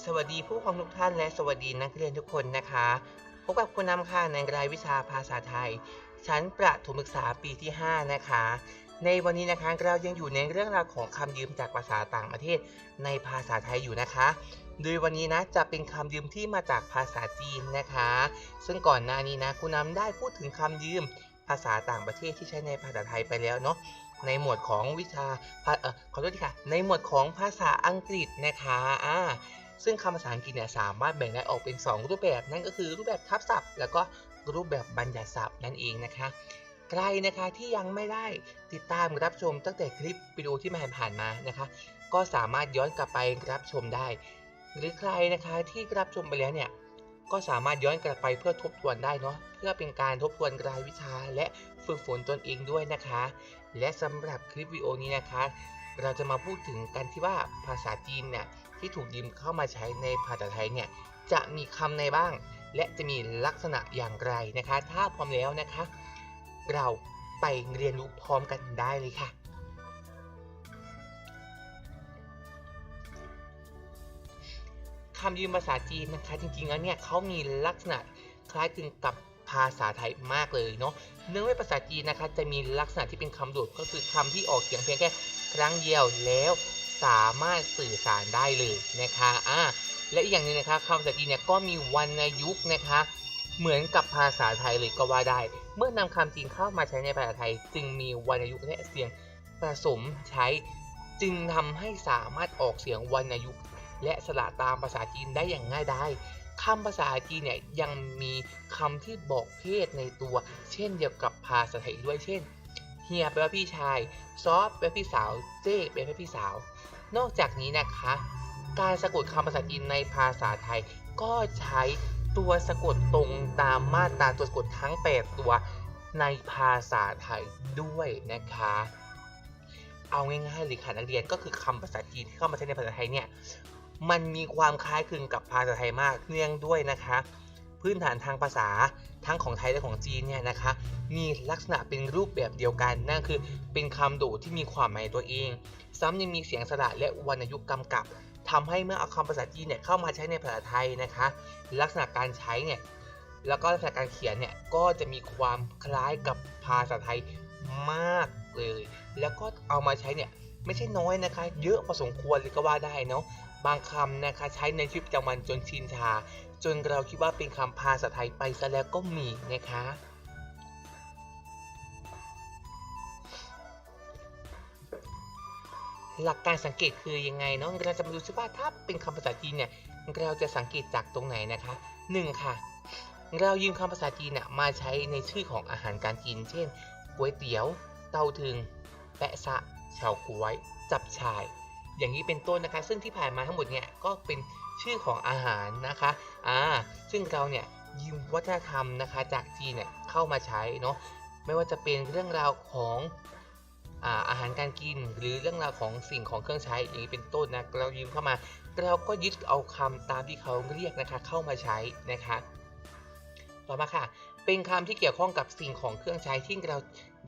สวัสดีผู้ปกครองทุกท่านและสวัสดีนักเรียนทุกคนนะคะ พบกับคุณนำค่ะในรายวิชาภาษาไทย ชั้นประถมศึกษาปีที่ 5 นะคะ ในวันนี้นะคะเรายังอยู่ในเรื่องราวของคำยืมจากภาษาต่างประเทศในภาษาไทยอยู่นะคะ โดยวันนี้นะจะเป็นคำยืมที่มาจากภาษาจีนนะคะ ซึ่งก่อนหน้านี้นะคุณนำได้พูดถึงคำยืมภาษาต่างประเทศที่ใช้ในภาษาไทยไปแล้วเนาะในหมวดของวิชาภาเอ่อขอโทษทีค่ะ ในหมวดของภาษาอังกฤษนะคะอ่า ซึ่งคำภาษาอังกฤษเนี่ยสามารถแบ่งได้ออกเป็น 2 รูปแบบนั่นก็คือรูปแบบทับศัพท์ แล้วก็รูปแบบบัญญัติศัพท์นั่นเองนะคะใครนะคะที่ยังไม่ได้ติดตามรับชมตั้งแต่คลิปวิดีโอที่มาผ่านมานะคะ ก็สามารถย้อนกลับไปรับชมได้ หรือใครนะคะที่รับชมไปแล้วเนี่ยก็สามารถย้อนกลับไปเพื่อทบทวนได้เนาะเพื่อเป็นการทบทวนรายวิชาและฝึกฝนตนเองด้วยนะคะ และสำหรับคลิปวิดีโอนี้นะคะ เราจะมาพูดถึงกันที่ว่าภาษาจีนเนี่ยที่ถูกยืมเข้ามาใช้ในภาษาไทยเนี่ยจะมีคำในบ้าง และจะมีลักษณะอย่างไรนะคะ ถ้าพร้อมแล้วนะคะ เราไปเรียนรู้พร้อมกันได้เลยค่ะคำยืมภาษาจีนนะคะจริงๆแล้วเนี่ยเขามีลักษณะคล้ายคลึงกับภาษาไทยมากเลยเนาะเนื่องด้วยภาษาจีนนะคะจะมีลักษณะที่เป็นคำโดดก็คือคำที่ออกเสียงเพียงแค่ ครั้งเดียวแล้วสามารถสื่อสารได้เลยนะคะอ่าและอีกอย่างหนึ่งนะคะคำภาษาจีนเนี่ยก็มีวรรณยุกต์นะคะ เหมือนกับภาษาไทยเลยก็ว่าได้ เมื่อนำคำจีนเข้ามาใช้ในภาษาไทย จึงมีวรรณยุกต์และเสียงผสมใช้ จึงทำให้สามารถออกเสียงวรรณยุกต์และสระตามภาษาจีนได้อย่างง่ายดายคำภาษาจีนเนี่ยยังมีคำที่บอกเพศในตัว เช่นเดียวกับภาษาไทยด้วยเช่น ฮียแปลว่าพี่ชาย ซอฟแปลว่าพี่สาว เจ้แปลว่าพี่สาว นอกจากนี้นะคะ การสะกดคำภาษาจีนในภาษาไทย ก็ใช้ตัวสะกดตรงตามมาตราตัวสะกดทั้ง 8 ตัวในภาษาไทยด้วยนะคะ เอาง่ายๆเลยค่ะนักเรียนก็คือคำภาษาจีนที่เข้ามาใช้ในภาษาไทยเนี่ย มันมีความคล้ายคลึงกับภาษาไทยมากเนื่องด้วยนะคะ พื้นฐานทางภาษาทั้งของไทยและของจีนเนี่ยนะคะมีลักษณะเป็นรูปแบบเดียวกันนั่นคือเป็นคำดดที่มีความหมายตัวเอง ซ้ำยังมีเสียงสระและวรรณยุกต์กำกับทำให้เมื่อเอาคำภาษาจีนเนี่ยเข้ามาใช้ในภาษาไทยนะคะ ลักษณะการใช้เนี่ยแล้วก็ลักษณะการเขียนเนี่ยก็จะมีความคล้ายกับภาษาไทยมากเลย แล้วก็เอามาใช้เนี่ยไม่ใช่น้อยนะคะ เยอะพอสมควรเลยก็ว่าได้เนาะบางคำนะคะใช้ในชีวิตประจำวันจนชินชา จนเราคิดว่าเป็นคำภาษาไทยไปซะแล้วก็มีนะคะ หลักการสังเกตคือยังไงเนาะเราจะมาดูซิว่าถ้าเป็นคำภาษาจีนเนี่ยเราจะสังเกตจากตรงไหนนะคะหนึ่งค่ะ เรายืมคำภาษาจีนเนี่ยมาใช้ในชื่อของอาหารการกิน เช่นก๋วยเตี๋ยว เต้าถึง แปะซะเฉาก๊วย จับชาย อย่างนี้เป็นต้นนะคะ ซึ่งที่ผ่านมาทั้งหมดเนี่ยก็เป็นชื่อของอาหารนะคะ อ่าซึ่งเราเนี่ยยืมวัฒนธรรมนะคะจากจีนเนี่ยเข้ามาใช้เนาะไม่ว่าจะเป็นเรื่องราวของอาอาหารการกินหรือเรื่องราวของสิ่งของเครื่องใช้อย่างนี้เป็นต้นนะเรายืมเข้ามาเราก็ยึดเอาคำตามที่เขาเรียกนะคะเข้ามาใช้นะคะต่อมาค่ะ เป็นคำที่เกี่ยวข้องกับสิ่งของเครื่องใช้ที่เรา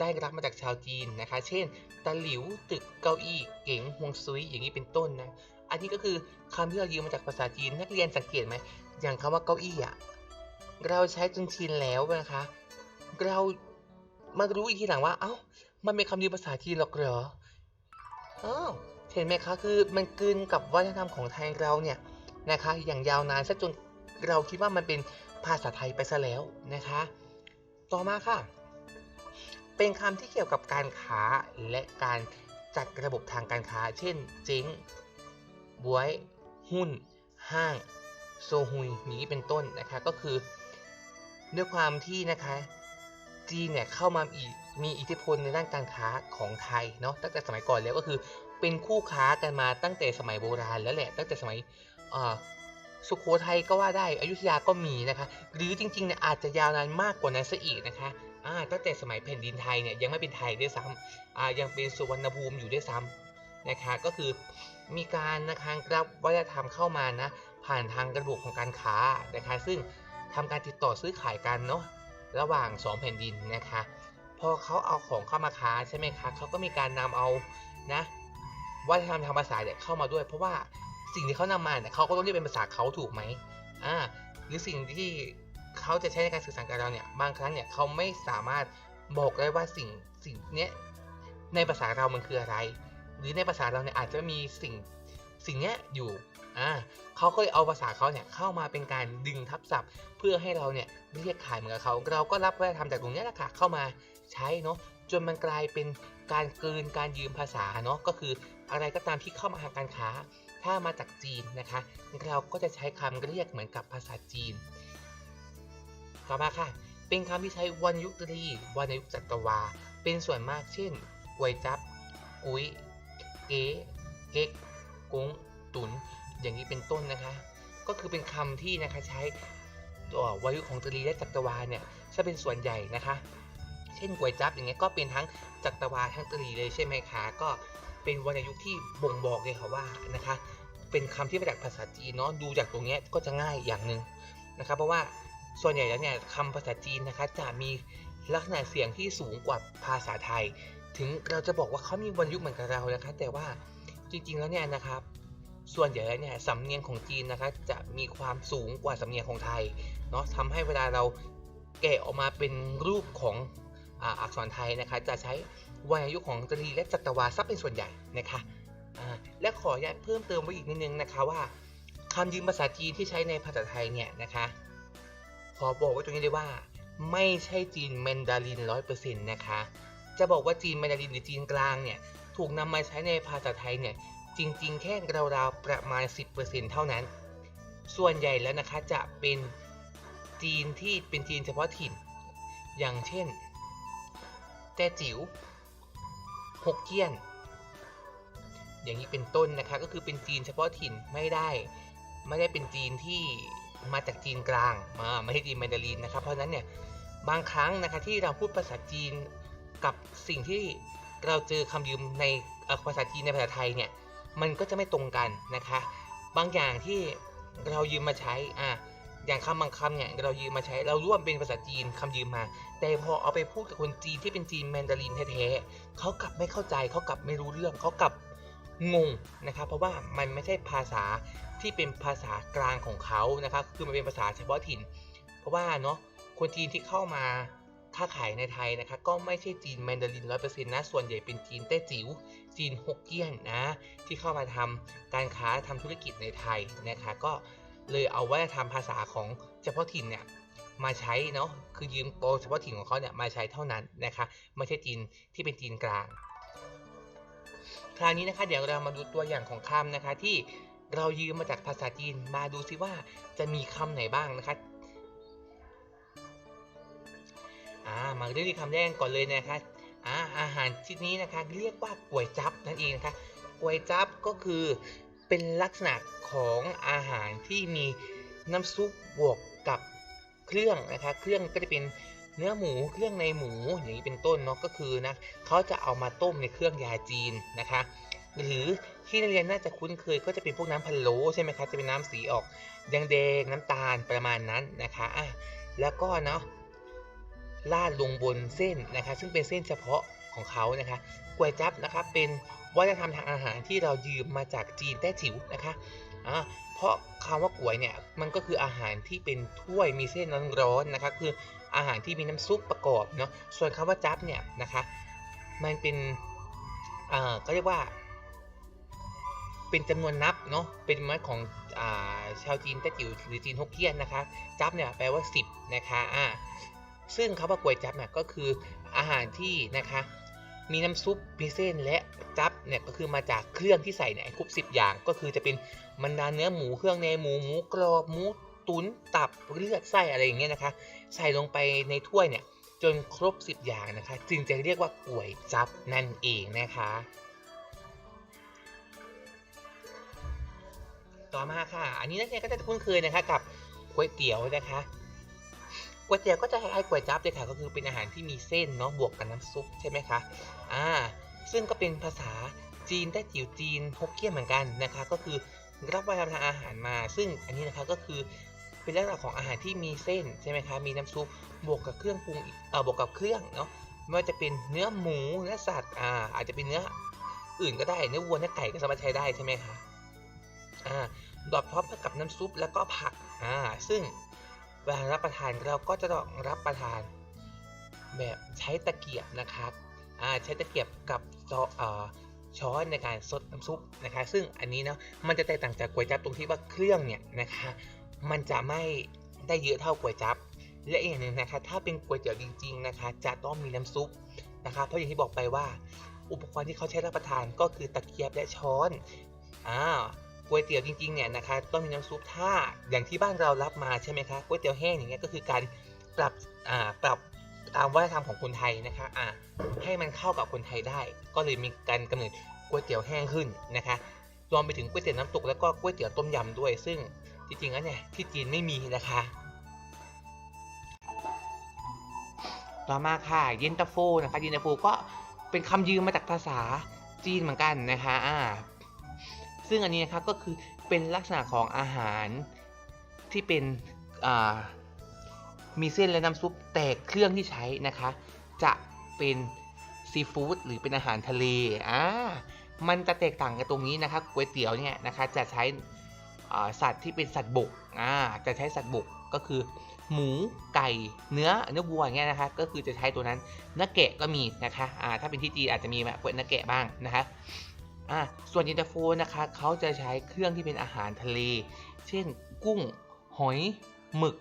ได้รับมาจากชาวจีนนะคะ เช่นตะหลิวตึกเก้าอี้เก๋งฮวงซุยอย่างนี้เป็นต้นนะ อันนี้ก็คือคำที่เรายืมมาจากภาษาจีนนักเรียนสังเกตไหมอย่างคำว่าเก้าอี้อะเราใช้จนชินแล้วนะคะ เรามารู้อีกทีหลังว่าเอ้ามันเป็นคำยืมภาษาจีนหรอกเหรออ้าวเห็นไหมคะคือมันกลืนกับวัฒนธรรมของไทยเราเนี่ยนะคะ อย่างยาวนานซะจนเราคิดว่ามันเป็นภาษาไทยไปซะแล้วนะคะ ต่อมาค่ะ เป็นคำที่เกี่ยวกับการค้าและการจัดระบบทางการค้า เช่นเจ๊ง บวย หุ้น ห้าง โซฮุยนี้เป็นต้นนะคะ ก็คือ ด้วยความที่นะคะจีนเนี่ยเข้ามาอีกมีอิทธิพลในด้านการค้าของไทยเนาะตั้งแต่สมัยก่อนแล้วก็คือเป็นคู่ค้ากันมาตั้งแต่สมัยโบราณแล้วแหละ ตั้งแต่สมัยสุโขทัยก็ว่าได้อยุธยาก็มีนะคะ หรือจริงๆเนี่ยอาจจะยาวนานมากกว่านั้นซะอีกนะคะตั้งแต่สมัยแผ่นดินไทยเนี่ยยังไม่เป็นไทยด้วยซ้ำยังเป็นสุวรรณภูมิอยู่ด้วยซ้ำนะคะก็คือ มีการนะคะรับวัฒนธรรมเข้ามานะ ผ่านทางกระบบของการค้านะคะ ซึ่งทำการติดต่อซื้อขายกันเนาะระหว่าง 2 แผ่นดินนะคะ พอเขาเอาของเข้ามาค้าใช่ไหมคะเขาก็มีการนำเอานะวัฒนธรรมทางภาษาเนี่ยเข้ามาด้วย เพราะว่าสิ่งที่เขานำมาเนี่ยเขาก็ต้องเรียกเป็นภาษาเขาถูกไหมอ่าหรือสิ่งที่เขาจะใช้ในการสื่อสารกับเราเนี่ยบางครั้งเนี่ยเขาไม่สามารถบอกได้ว่าสิ่งสิ่งเนี้ยในภาษาเรามันคืออะไร รือในภาษาเราเนี่ยอาจจะมีสิ่งสิ่งเนี้ยอยู่อ่าเขาก็เลยเอาภาษาเขาเนี่ยเข้ามาเป็นการดึงทับศัพท์ เพื่อให้เราเนี่ยเรียกขายเหมือนกับเขา เราก็รับวัฒนธรรมจากตรงเนี้ยแหละค่ะเข้ามาใช้เนาะจนมันกลายเป็นการกลืนการยืมภาษาเนาะก็คืออะไรก็ตามที่เข้ามาทางการค้า ถ้ามาจากจีนนะคะ เราก็จะใช้คำเรียกเหมือนกับภาษาจีน ต่อมาค่ะ เป็นคำที่ใช้วรรณยุตรีวรรณยุจัตวา เป็นส่วนมากเช่นกวยจับกุ้ย เก๋เก๊กกุ้งตุนอย่างนี้เป็นต้นนะคะ ก็คือเป็นคำที่นะคะใช้ตัววรรณยุของตรีและจัตวาลเนี่ยจะเป็นส่วนใหญ่นะคะ เช่นกวยจับอย่างเงี้ยก็เป็นทั้งจัตวาลทั้งตรีเลยใช่ไหมคะก็เป็นวรรณยุกต์ที่บ่งบอกเลยค่ะว่านะคะ เป็นคำที่มาจากภาษาจีนเนาะดูจากตรงเนี้ยก็จะง่ายอย่างหนึ่งนะครับเพราะว่าส่วนใหญ่แล้วเนี่ยคำภาษาจีนนะคะจะมีลักษณะเสียงที่สูงกว่าภาษาไทย ถึงเราจะบอกว่าเขามีวรรณยุกต์เหมือนกับเรานะคะแต่ว่าจริงๆแล้วเนี่ยนะครับ ส่วนใหญ่แล้วเนี่ยสำเนียงของจีนนะคะจะมีความสูงกว่าสำเนียงของไทยเนาะทำให้เวลาเราแกะออกมาเป็นรูปของอ,อักษรไทยนะคะจะใช้วรรณยุกต์ของตรีและจัตวาซับเป็นส่วนใหญ่นะคะและขออนุญาตเพิ่มเติมไว้อีกนิดนึงนะคะว่าคำยืมภาษาจีนที่ใช้ในภาษาไทยเนี่ยนะคะขอบอกไว้ตรงนี้เลยว่า ไม่ใช่จีนแมนดารินร้อยเปอร์เซ็นต์นะคะ จะบอกว่าจีนแมนดารินหรือจีนกลางเนี่ยถูกนำมาใช้ในภาษาไทยเนี่ยจริง ๆ แค่ราวๆประมาณ 10%เท่านั้น ส่วนใหญ่แล้วนะคะจะเป็นจีนที่เป็นจีนเฉพาะถิ่น อย่างเช่น แต้จิ๋วฮกเกี้ยน อย่างนี้เป็นต้นนะคะก็คือเป็นจีนเฉพาะถิ่นไม่ได้ ไม่ได้เป็นจีนที่มาจากจีนกลางมาไม่ใช่จีนแมนดารินนะครับเพราะฉะนั้นเนี่ยบางครั้งนะคะที่เราพูดภาษาจีน กับสิ่งที่เราเจอคำยืมในภาษาจีนในภาษาไทยเนี่ยมันก็จะไม่ตรงกันนะคะ บางอย่างที่เรายืมมาใช้อะอย่างคำบางคำเนี่ยเรายืมมาใช้เราร่วมเป็นภาษาจีนคำยืมมา แต่พอเอาไปพูดกับคนจีนที่เป็นจีนแมนดารินแท้ๆเขากลับไม่เข้าใจเขากลับไม่รู้เรื่องเขากลับงงนะครับเพราะว่ามันไม่ใช่ภาษาที่เป็นภาษากลางของเขานะครับคือมันเป็นภาษาเฉพาะถิ่น เพราะว่าเนาะคนจีนที่เข้ามา ค้าขายในไทยนะคะก็ไม่ใช่จีนแมนดารินร้อยเปอร์เซ็นต์นะ ส่วนใหญ่เป็นจีนแต้จิ๋ว จีนฮกเกี้ยนนะ ที่เข้ามาทำการค้าทำธุรกิจในไทยนะคะ ก็เลยเอาวัฒนธรรมภาษาของเฉพาะถิ่นเนี่ยมาใช้เนาะ คือยืมโตเฉพาะถิ่นของเขาเนี่ยมาใช้เท่านั้นนะคะ ไม่ใช่จีนที่เป็นจีนกลาง คราวนี้นะคะเดี๋ยวเรามาดูตัวอย่างของคำนะคะที่เรายืมมาจากภาษาจีนมาดูซิว่าจะมีคำไหนบ้างนะคะ อ่ามาเรื่องที่คำแรกก่อนเลยนะคะอ่าอาหารชนิดนี้นะคะเรียกว่าก๋วยจั๊บนั่นเองนะคะก๋วยจั๊บก็คือเป็นลักษณะของอาหารที่มีน้ำซุปบวกกับเครื่องนะคะ เครื่องก็จะเป็นเนื้อหมูเครื่องในหมูอย่างนี้เป็นต้นเนาะก็คือนะเขาจะเอามาต้มในเครื่องยาจีนนะคะ หรือที่นักเรียนน่าจะคุ้นเคยก็จะเป็นพวกน้ำพะโล้ใช่ไหมคะจะเป็นน้ำสีออกแดงๆน้ำตาลประมาณนั้นนะคะอะแล้วก็เนาะ ราดลงบนเส้นนะคะ ซึ่งเป็นเส้นเฉพาะของเขานะคะก๋วยจั๊บนะคะเป็นวัฒนธรรมทางอาหารที่เรายืมมาจากจีนแต้จิ๋วนะคะอ่าเพราะคำว่าก๋วยเนี่ยมันก็คืออาหารที่เป็นถ้วยมีเส้นร้อนๆนะคะ คืออาหารที่มีน้ำซุปประกอบเนาะส่วนคำว่าจั๊บเนี่ยนะคะ มันเป็นอ่าก็เรียกว่า เป็นจำนวนนับเนาะเป็นมัดของอ่าชาวจีนแต้จิ๋วหรือจีนฮกเกี้ยนนะคะ จับเนี่ยแปลว่า 10 นะคะอ่า ซึ่งคำว่ากวยจับเนี่ยก็คืออาหารที่นะคะมีน้ำซุปมีเส้นและจับเนี่ยก็คือมาจากเครื่องที่ใส่เนี่ยครบ10อย่าง ก็คือจะเป็นบรรดาเนื้อหมูเครื่องในหมูหมูกรอบหมูตุ๋นตับเลือดไส้อะไรอย่างเงี้ยนะคะ ใส่ลงไปในถ้วยเนี่ยจนครบ 10 อย่างนะคะ จึงจะเรียกว่ากวยจับนั่นเองนะคะ ต่อมาค่ะ อันนี้นักเรียนก็จะคุ้นเคยนะคะกับก๋วยเตี๋ยวนะคะ ก๋วยเตี๋ยวก็จะคล้ายๆก๋วยจั๊บเลยค่ะก็คือเป็นอาหารที่มีเส้นเนาะบวกกับน้ำซุปใช่ไหมคะอ่าซึ่งก็เป็นภาษาจีนแต้จิ๋วจีนฮกเกี้ยนเหมือนกันนะคะ ก็คือรับวัฒนธรรมทางอาหารมา ซึ่งอันนี้นะคะก็คือเป็นลักษณะของอาหารที่มีเส้นใช่ไหมคะมีน้ำซุปบวกกับเครื่องปรุงเอ่อบวกกับเครื่องเนาะไม่ว่าจะเป็นเนื้อหมูเนื้อสัตว์อ่าอาจจะเป็นเนื้ออื่นก็ได้เนื้อวัวเนื้อไก่ก็สามารถใช้ได้ใช่ไหมคะอ่าดอดพร้อมกับน้ำซุปแล้วก็ผักอ่าซึ่ง เวลารับประทานเราก็จะต้องรับประทานแบบใช้ตะเกียบนะครับใช้ตะเกียบกับช้อนในการซดน้ำซุปนะคะ ซึ่งอันนี้เนาะมันจะแตกต่างจากก๋วยจั๊บตรงที่ว่าเครื่องเนี่ยนะคะมันจะไม่ได้เยอะเท่าก๋วยจั๊บและอีกอย่างหนึ่งนะคะ ถ้าเป็นก๋วยเตี๋ยวจริง ๆนะคะ จะต้องมีน้ำซุปนะคะ เพราะอย่างที่บอกไปว่า อุปกรณ์ที่เขาใช้รับประทานก็คือตะเกียบและช้อนอ่า ก๋วยเตี๋ยวจริงๆเนี่ยนะคะต้องมีน้ำซุปถ้าอย่างที่บ้านเรารับมาใช่ไหมคะก๋วยเตี๋ยวแห้งอย่างเงี้ยก็คือการปรับอ่าปรับตามวัฒนธรรมของคนไทยนะคะอ่าให้มันเข้ากับคนไทยได้ ก็เลยมีการกำเนิดก๋วยเตี๋ยวแห้งขึ้นนะคะรวมไปถึงก๋วยเตี๋ยวน้ำตกแล้วก็ก๋วยเตี๋ยวต้มยำด้วย ซึ่งจริงๆแล้วเนี่ยที่จีนไม่มีนะคะต่อมาค่ะเย็นตาโฟนะคะเย็นตาโฟก็เป็นคำยืมมาจากภาษาจีนเหมือนกันนะคะอ่า ซึ่งอันนี้นะคะก็คือเป็นลักษณะของอาหารที่เป็นมีเส้นและน้ำซุปแต่เครื่องที่ใช้นะคะ จะเป็นซีฟู้ดหรือเป็นอาหารทะเลอ่ามันจะแตกต่างกันตรงนี้นะคะก๋วยเตี๋ยวเนี่ยนะคะจะใช้อ่สัตว์ที่เป็นสัตว์บกอ่าจะใช้สัตว์บกก็คือ หมูไก่เนื้อเนื้อวัวอย่างเงี้ยนะคะก็คือจะใช้ตัวนั้นเนื้อแกะก็มีนะคะอ่าถ้าเป็นที่จีนอาจจะมีแบบพวกเนื้อแกะบ้างนะคะ อ่าส่วนเย็นตาโฟนะคะเขาจะใช้เครื่องที่เป็นอาหารทะเล เช่นกุ้ง หอย หมึก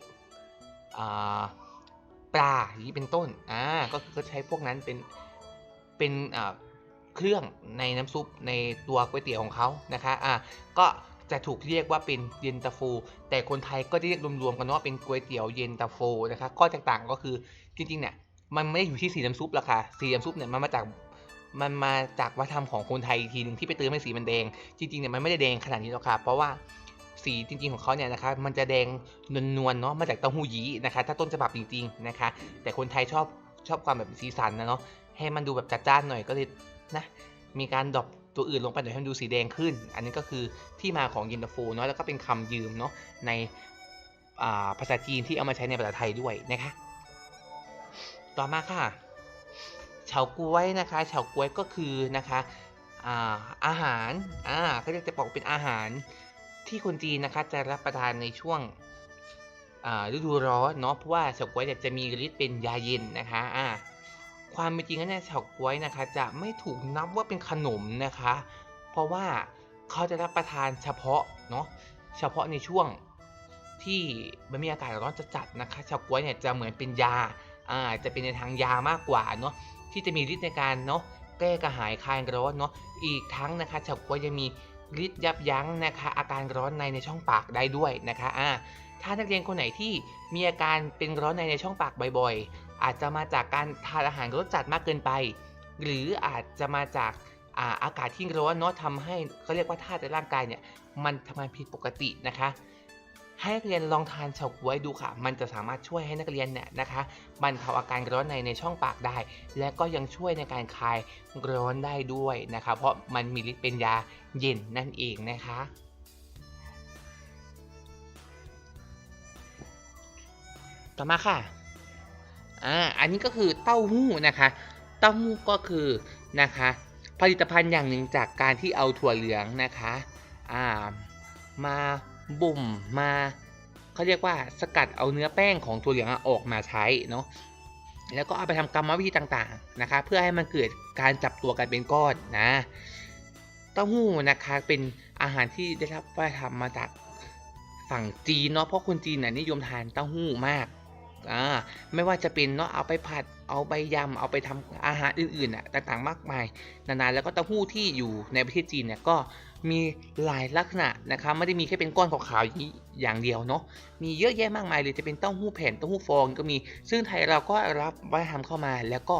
ปลาอย่างนี้เป็นต้นอ่าก็คือเขาใช้พวกนั้นเป็นเป็นเครื่องในน้ำซุปในตัวก๋วยเตี๋ยวของเขานะคะอ่าก็จะถูกเรียกว่าเป็นเย็นตาโฟ แต่คนไทยก็จะเรียกรวมๆกันว่าเป็นก๋วยเตี๋ยวเย็นตาโฟนะคะข้อแตกต่างก็คือจริงๆเนี่ยมันไม่ได้อยู่ที่สีน้ำซุปหรอกค่ะสีน้ำซุปเนี่ยมันมาจาก มันมาจากวัฒนธรรมของคนไทยอีกทีหนึงที่ไปเติมให้สีมันแดง จริงๆเนี่ยมันไม่ได้แดงขนาดนี้หรอกค่ะเพราะว่าสีจริงๆของเขาเนี่ยนะคะมันจะแดงนวลๆเนาะมาจากเต้าหู้ยี้นะคะ ถ้าต้นฉบับจริงๆนะคะ แต่คนไทยชอบชอบความแบบสีสันนะเนาะให้มันดูแบบจัดจ้านหน่อยก็เลยนะมีการดรอปตัวอื่นลงไปหน่อยให้มันดูสีแดงขึ้น อันนี้ก็คือที่มาของเย็นตาโฟเนาะแล้วก็เป็นคำยืมเนาะในภาษาจีนที่เอามาใช้ในภาษาไทยด้วยนะคะ ต่อมาค่ะ ฉาก๊วยนะคะเฉาก๊วยก็คือนะคะอาอาหารอ่าเขาจะบอกเป็นอาหารที่คนจีนนะคะจะรับประทานในช่วงฤดูร้อนเนาะเพราะว่าเฉาก๊วยเนี่ยจะมีฤทธิ์เป็นยาเย็นนะคะอ่าความเป็นจริงแล้วเนี่ยเฉาก๊วยนะคะจะไม่ถูกนับว่าเป็นขนมนะคะ เพราะว่าเขาจะรับประทานเฉพาะเนาะเฉพาะในช่วงที่มันมีอากาศร้อนจัดๆนะคะเฉาก๊วยเนี่ยจะเหมือนเป็นยาอ่าจะเป็นในทางยามากกว่าเนาะ ที่จะมีฤทธิ์ในการเนาะแก้กระหายคลายร้อนเนาะอีกทั้งนะคะเฉาก๊วยยังมีฤทธิ์ยับยั้งนะคะอาการร้อนในในช่องปากได้ด้วยนะคะอ่าถ้านักเรียนคนไหนที่มีอาการเป็นร้อนในในช่องปากบ่อยๆ อาจจะมาจากการทานอาหารรสจัดมากเกินไป หรืออาจจะมาจากอาอากาศที่ร้อนเนาะทำให้เขาเรียกว่าธาตุในร่างกายเนี่ยมันทำงานผิดปกตินะคะ ให้นักเรียนลองทานเฉาก๊วยดูค่ะ มันจะสามารถช่วยให้นักเรียนเนี่ยนะคะบรรเทาอาการร้อนในในช่องปากได้ และก็ยังช่วยในการคลายร้อนได้ด้วยนะคะ เพราะมันมีฤทธิ์เป็นยาเย็นนั่นเองนะคะต่อมาค่ะ อ่า อันนี้ก็คือเต้าหู้นะคะ เต้าหู้ก็คือนะคะ ผลิตภัณฑ์อย่างหนึ่งจากการที่เอาถั่วเหลืองนะคะ อ่า มา บ่มมาเขาเรียกว่าสกัดเอาเนื้อแป้งของถั่วเหลืองออกมาใช้เนาะแล้วก็เอาไปทำกรรมวิธีต่างๆนะคะ เพื่อให้มันเกิดการจับตัวกันเป็นก้อนนะเต้าหู้นะคะเป็นอาหารที่ได้รับวัฒนธรรมมาจากฝั่งจีนเนาะเพราะคนจีนน่ะนิยมทานเต้าหู้มาก อ่าไม่ว่าจะเป็นเนาะเอาไปผัดเอาไปยำเอาไปทำอาหารอื่นๆน่ะต่างๆมากมายนานาแล้วก็เต้าหู้ที่อยู่ในประเทศจีนเนี่ยก็มีหลายลักษณะนะคะไม่ได้มีแค่เป็นก้อนขาวๆอย่างนี้อย่างเดียวเนาะมีเยอะแยะมากมายเลยจะเป็นเต้าหู้แผ่นเต้าหู้ฟองก็มีซึ่งไทยเราก็รับวัฒนธรรมเข้ามาแล้วก็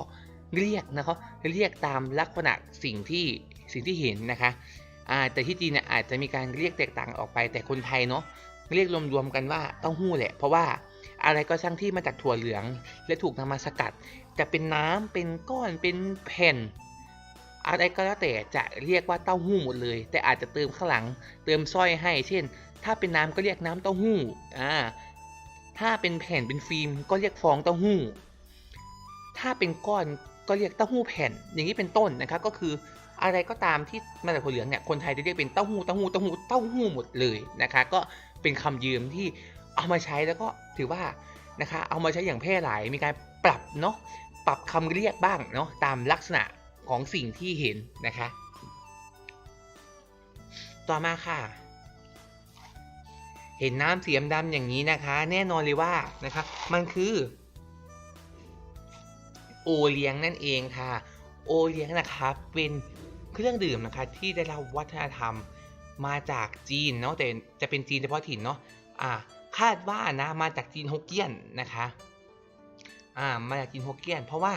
เรียกนะครับเรียกตามลักษณะสิ่งที่สิ่งที่เห็นนะคะอ่าแต่ที่จีนเนี่ยอาจจะมีการเรียกแตกต่างออกไปแต่คนไทยเนาะเรียกรวมๆกันว่าเต้าหู้แหละเพราะว่า อะไรก็ช่างที่มาจากถั่วเหลือง และถูกนำมาสกัด จะเป็นน้ำเป็นก้อนเป็นแผ่น อะไรก็แล้วแต่จะเรียกว่าเต้าหู้หมดเลย แต่อาจจะเติมข้างหลัง เติมสร้อยให้ เช่น ถ้าเป็นน้ำก็เรียกน้ำเต้าหู้อ่าถ้าเป็นแผ่นเป็นฟิล์มก็เรียกฟองเต้าหู้ ถ้าเป็นก้อนก็เรียกเต้าหู้แผ่น อย่างนี้เป็นต้นนะครับก็คืออะไรก็ตามที่มาจากถั่วเหลืองเนี่ยคนไทยจะเรียกเป็นเต้าหู้เต้าหู้เต้าหู้เต้าหู้หมดเลยนะคะก็เป็นคำยืมที่ เอามาใช้แล้วก็ถือว่านะคะเอามาใช้อย่างแพร่หลายมีการปรับเนาะปรับคำเรียกบ้างเนาะตามลักษณะของสิ่งที่เห็นนะคะ ต่อมาค่ะ เห็นน้ำสีดำอย่างนี้นะคะ แน่นอนเลยว่านะคะมันคือโอเลี้ยงนั่นเองค่ะ โอเลี้ยงนะคะเป็นเครื่องดื่มนะคะที่ได้รับวัฒนธรรมมาจากจีนเนาะแต่จะเป็นจีนเฉพาะถิ่นเนาะอ่า คาดว่านะมาจากจีนฮกเกี้ยนนะคะอ่ามาจากจีนฮกเกี้ยน เพราะว่า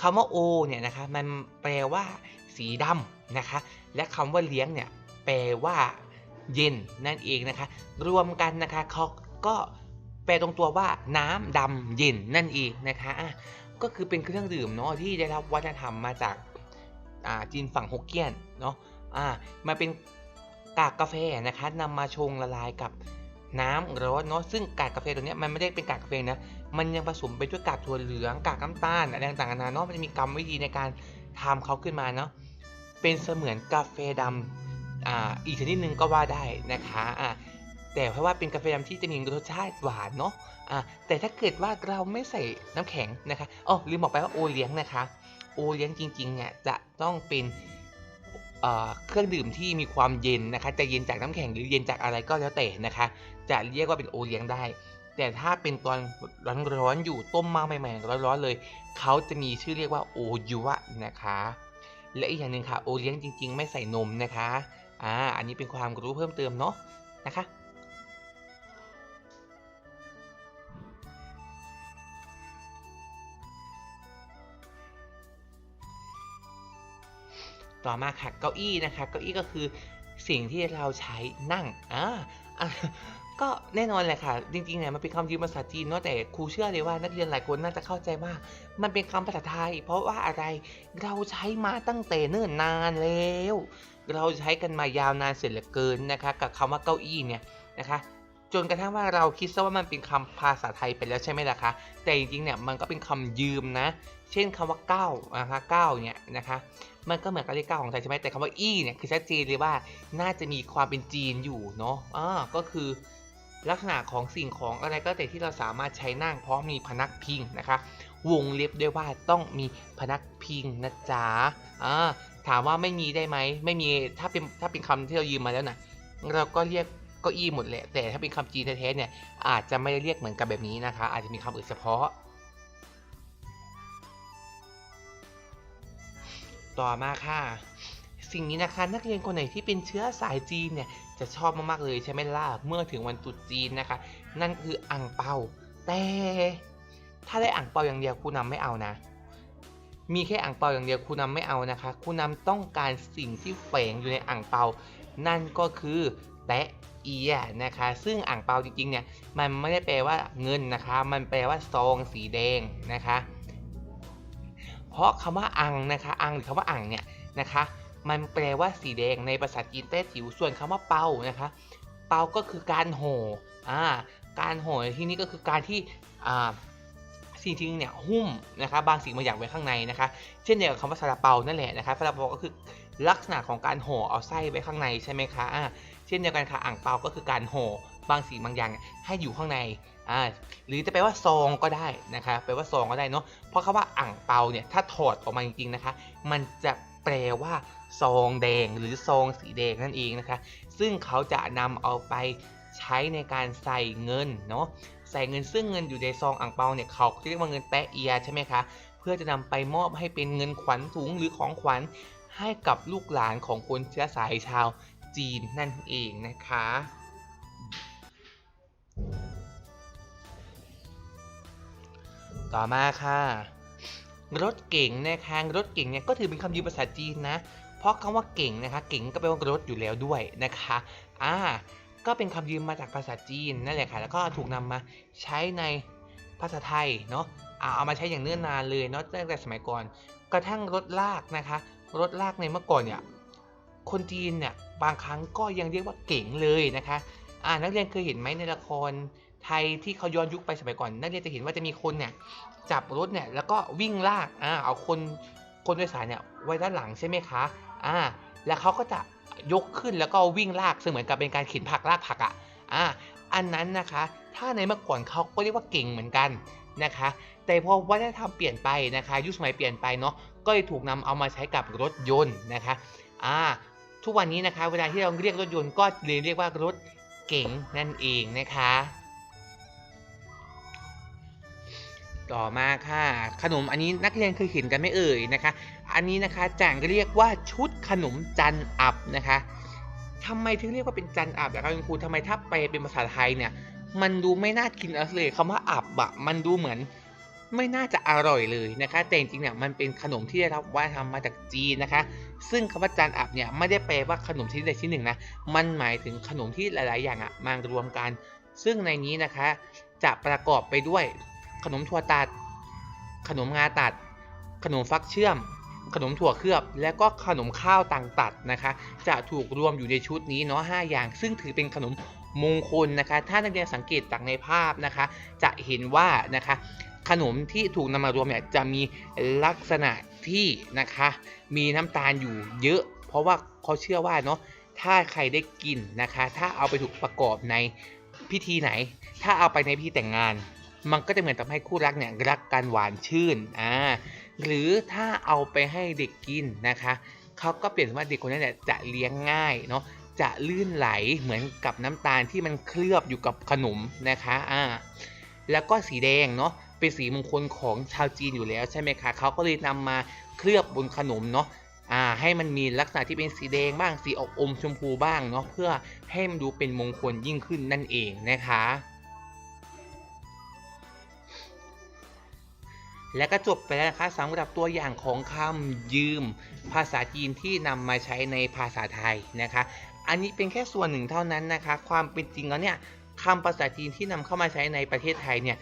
คำว่าโอเนี่ยนะคะมันแปลว่าสีดำนะคะ และคำว่าเลี้ยงเนี่ยแปลว่าเย็นนั่นเองนะคะ รวมกันนะคะเขาก็แปลตรงตัวว่าน้ำดำเย็นนั่นเองนะคะอะก็คือเป็นเครื่องดื่มเนาะที่ได้รับวัฒนธรรมมาจากอ่าจีนฝั่งฮกเกี้ยนเนาะอ่ามาเป็นกากกาแฟนะคะนำมาชงละลายกับ น้ำร้อนเนาะซึ่งกากกาแฟตัวเนี้ยมันไม่ได้เป็นกากกาแฟนะมันยังผสมไปด้วยกากถั่วเหลืองกากน้ำตาลอะไรต่างๆนานาเนาะมันจะมีกรรมวิธีในการทำเขาขึ้นมาเนาะเป็นเสมือนกาแฟดำอ่าอีกชนิดหนึ่งก็ว่าได้นะคะอ่าแต่เพราะว่าเป็นกาแฟดำที่จะมีรสชาติหวานเนาะอ่าแต่ถ้าเกิดว่าเราไม่ใส่น้ำแข็งนะคะอ๋อลืมบอกไปว่าโอเลี้ยงนะคะ โอเลี้ยงจริงๆเนี่ยจะต้องเป็น เครื่องดื่มที่มีความเย็นนะคะ จะเย็นจากน้ำแข็งหรือเย็นจากอะไรก็แล้วแต่นะคะ จะเรียกว่าเป็นโอเลี้ยงได้ แต่ถ้าเป็นตอนร้อนๆอยู่ต้มมาใหม่ๆร้อนๆเลย เขาจะมีชื่อเรียกว่าโอยุวะนะคะ และอีกอย่างหนึ่งค่ะโอเลี้ยงจริง ๆ ไม่ใส่นมนะคะอ่าอันนี้เป็นความรู้เพิ่มเติมเนาะนะคะ ต่อมาค่ะเก้าอี้นะคะเก้าอี้ก็คือสิ่งที่เราใช้นั่งอ่าอะก็แน่นอนแหละค่ะ จริงๆเนี่ยมันเป็นคำยืมภาษาจีนเนาะแต่ครูเชื่อเลยว่านักเรียนหลายคนน่าจะเข้าใจว่า มันเป็นคำภาษาไทย เพราะว่าอะไรเราใช้มาตั้งแต่เนิ่นนานแล้ว เราใช้กันมายาวนานเสียเหลือเกินนะคะ กับคำว่าเก้าอี้เนี่ยนะคะ จนกระทั่งว่าเราคิดซะว่ามันเป็นคำภาษาไทยไปแล้วใช่ไหมล่ะคะ แต่จริงๆเนี่ยมันก็เป็นคำยืมนะ เช่นคำว่าเก้านะคะเก้าเนี่ยนะคะมันก็เหมือนกับเลขเก้าของไทยใช่ไหมแต่คำว่าอี้เนี่ยคือชัดเจนเลยว่าน่าจะมีความเป็นจีนอยู่เนาะอ่าก็คือลักษณะของสิ่งของอะไรก็แต่ที่เราสามารถใช้นั่งเพราะมีพนักพิงนะคะ วงเล็บด้วยว่าต้องมีพนักพิงนะจ๊ะอ่าถามว่าไม่มีได้ไหมไม่มีถ้าเป็นถ้าเป็นคำที่เรายืมมาแล้วนะเราก็เรียก เก้าอี้หมดแหละ แต่ถ้าเป็นคำจีนแท้ๆเนี่ยอาจจะไม่ได้เรียกเหมือนกับแบบนี้นะคะ อาจจะมีคำอื่นเฉพาะ ต่อมาค่ะ สิ่งนี้นะคะนักเรียนคนไหนที่เป็นเชื้อสายจีนเนี่ยจะชอบมากๆเลยใช่ไหมล่ะเมื่อถึงวันตรุษจีนนะคะ นั่นคืออ่างเปาแต่ถ้าได้อ่างเปาอย่างเดียวครูนำไม่เอานะ มีแค่อ่างเปาอย่างเดียวครูนำไม่เอานะคะครูนำต้องการสิ่งที่แฝงอยู่ในอ่างเปา นั่นก็คือแตะ เอียนะคะ ซึ่งอ่างเปาจริงๆเนี่ยมันไม่ได้แปลว่าเงินนะคะ มันแปลว่าซองสีแดงนะคะ เพราะคำว่าอังนะคะอังหรือคำว่าอังเนี่ยนะคะ มันแปลว่าสีแดงในภาษาจีนแต้จิ๋วส่วนคำว่าเปานะคะ เปาก็คือการโห่อ่าการโห่ที่นี้ก็คือการที่อ่าสิ่งที่เนี่ยหุ้มนะคะบางสิ่งบางอย่างไว้ข้างในนะคะ เช่นเดียวกับคำว่าซาลาเปานั่นแหละนะคะซาลาเปาก็คือลักษณะของการห่อเอาไส้ไว้ข้างในใช่ไหมคะอ่า เช่นเดียวกันค่ะอ่างเปาก็คือการห่อบางสิ่งบางอย่างให้อยู่ข้างในอ่าหรือจะแปลว่าซองก็ได้นะคะแปลว่าซองก็ได้เนาะเพราะคำว่าอ่างเปาเนี่ยถ้าถอดออกมาจริงๆนะคะ มันจะแปลว่าซองแดงหรือซองสีแดงนั่นเองนะคะ ซึ่งเขาจะนำเอาไปใช้ในการใส่เงินเนาะใส่เงินซึ่งเงินอยู่ในซองอ่างเปาเนี่ยเขาเรียกว่าเงินแตะเอียใช่ไหมคะเพื่อจะนำไปมอบให้เป็นเงินขวัญถุงหรือของขวัญให้กับลูกหลานของคนเชื้อสายชาว จีนนั่นเองนะคะ ต่อมาค่ะ รถเก่งนะคะรถเก่งเนี่ยก็ถือเป็นคำยืมภาษาจีนนะ เพราะคำว่าเก่งนะคะ เก่งก็แปลว่ารถอยู่แล้วด้วยนะคะอ่าก็เป็นคำยืมมาจากภาษาจีนนั่นแหละค่ะ แล้วก็ถูกนำมาใช้ในภาษาไทยเนาะเอามาใช้อย่างเนื่อนนานเลยเนาะตั้งแต่สมัยก่อน กระทั่งรถลากนะคะ รถลากในเมื่อก่อนเนี่ย คนจีนเนี่ย บางครั้งก็ยังเรียกว่าเก่งเลยนะคะอ่านักเรียนเคยเห็นไหมในละครไทยที่เขาย้อนยุคไปสมัยก่อน นักเรียนจะเห็นว่าจะมีคนเนี่ยจับรถเนี่ยแล้วก็วิ่งลากอ่าเอาคนคนโดยสารเนี่ยไว้ด้านหลังใช่ไหมคะอ่าแล้วเขาก็จะยกขึ้นแล้วก็วิ่งลากซึ่งเหมือนกับเป็นการเข็นผักลากผักอะอ่าอันนั้นนะคะ ถ้าในเมื่อก่อนเขาก็เรียกว่าเก่งเหมือนกันนะคะ แต่พอวัฒนธรรมเปลี่ยนไปนะคะ ยุคสมัยเปลี่ยนไปเนาะก็เลยถูกนำเอามาใช้กับรถยนต์นะคะอ่า ทุกวันนี้นะคะ เวลาที่เราเรียกรถยนต์ก็เลยเรียกว่ารถเก๋งนั่นเองนะคะ ต่อมาค่ะ ขนมอันนี้นักเรียนเคยเห็นกันไม่เอ่ยนะคะ อันนี้นะคะจางเรียกว่าชุดขนมจันอับนะคะทำไมถึงเรียกว่าเป็นจันอับล่ะครับคุณครูทำไมถ้าไปเป็นภาษาไทยเนี่ย มันดูไม่น่ากินอาเลยคำว่าอับอะมันดูเหมือน ไม่น่าจะอร่อยเลยนะคะ แต่จริงๆเนี่ยมันเป็นขนมที่ได้รับวัฒนธรรมาจากจีนนะคะ ซึ่งคำว่าจานอับเนี่ยไม่ได้แปลว่าขนมชนิดใดชนิดหนึ่งนะ มันหมายถึงขนมที่หลาย ๆ อย่างอะมารวมกัน ซึ่งในนี้นะคะ จะประกอบไปด้วยขนมถั่วตัด ขนมงาตัด ขนมฟักเชื่อม ขนมถั่วเคลือบ และก็ขนมข้าวต่างตัดนะคะ จะถูกรวมอยู่ในชุดนี้เนาะ5อย่าง ซึ่งถือเป็นขนมมงคลนะคะ ถ้านักเรียนสังเกตจากในภาพนะคะ จะเห็นว่านะคะ ขนมที่ถูกนำมารวมเนี่ยจะมีลักษณะที่นะคะ มีน้ำตาลอยู่เยอะ เพราะว่าเขาเชื่อว่าเนาะถ้าใครได้กินนะคะ ถ้าเอาไปถูกประกอบในพิธีไหน ถ้าเอาไปในพิธีแต่งงาน มันก็จะเหมือนทำให้คู่รักเนี่ยรักกันหวานชื่นอ่าหรือถ้าเอาไปให้เด็กกินนะคะเขาก็เปลี่ยนว่าเด็กคนนั้นเนี่ยจะเลี้ยงง่ายเนาะจะลื่นไหลเหมือนกับน้ำตาลที่มันเคลือบอยู่กับขนมนะคะอ่าแล้วก็สีแดงเนาะ เป็นสีมงคลของชาวจีนอยู่แล้วใช่ไหมคะเขาก็เลยนำมาเคลือบบนขนมเนาะอ่าให้มันมีลักษณะที่เป็นสีแดงบ้างสีออกอมชมพูบ้างเนาะเพื่อให้มันดูเป็นมงคลยิ่งขึ้นนั่นเองนะคะและก็จบไปแล้วนะคะสำหรับตัวอย่างของคำยืม ภาษาจีนที่นำมาใช้ในภาษาไทยนะคะ อันนี้เป็นแค่ส่วนหนึ่งเท่านั้นนะคะ ความเป็นจริงแล้วเนี่ยคำภาษาจีนที่นำเข้ามาใช้ในประเทศไทยเนี่ย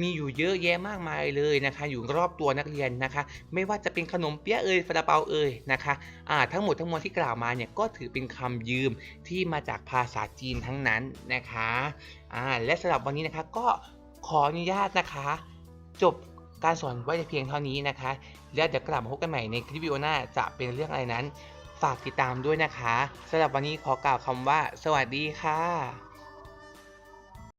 มีอยู่เยอะแยะมากมายเลยนะคะ อยู่รอบตัวนักเรียนนะคะ ไม่ว่าจะเป็นขนมเปี๊ยะเอ่ยฟาลาเปาเอ่ยนะคะอ่าทั้งหมดทั้งมวลที่กล่าวมาเนี่ยก็ถือเป็นคำยืมที่มาจากภาษาจีนทั้งนั้นนะคะอ่าและสำหรับวันนี้นะคะก็ขออนุญาตนะคะ จบการสอนไว้แต่เพียงเท่านี้นะคะ แล้วเดี๋ยวกลับมาพบกันใหม่ในคลิปวิดีโอหน้าจะเป็นเรื่องอะไรนั้น ฝากติดตามด้วยนะคะสำหรับวันนี้ขอกล่าวคำว่า สวัสดีค่ะ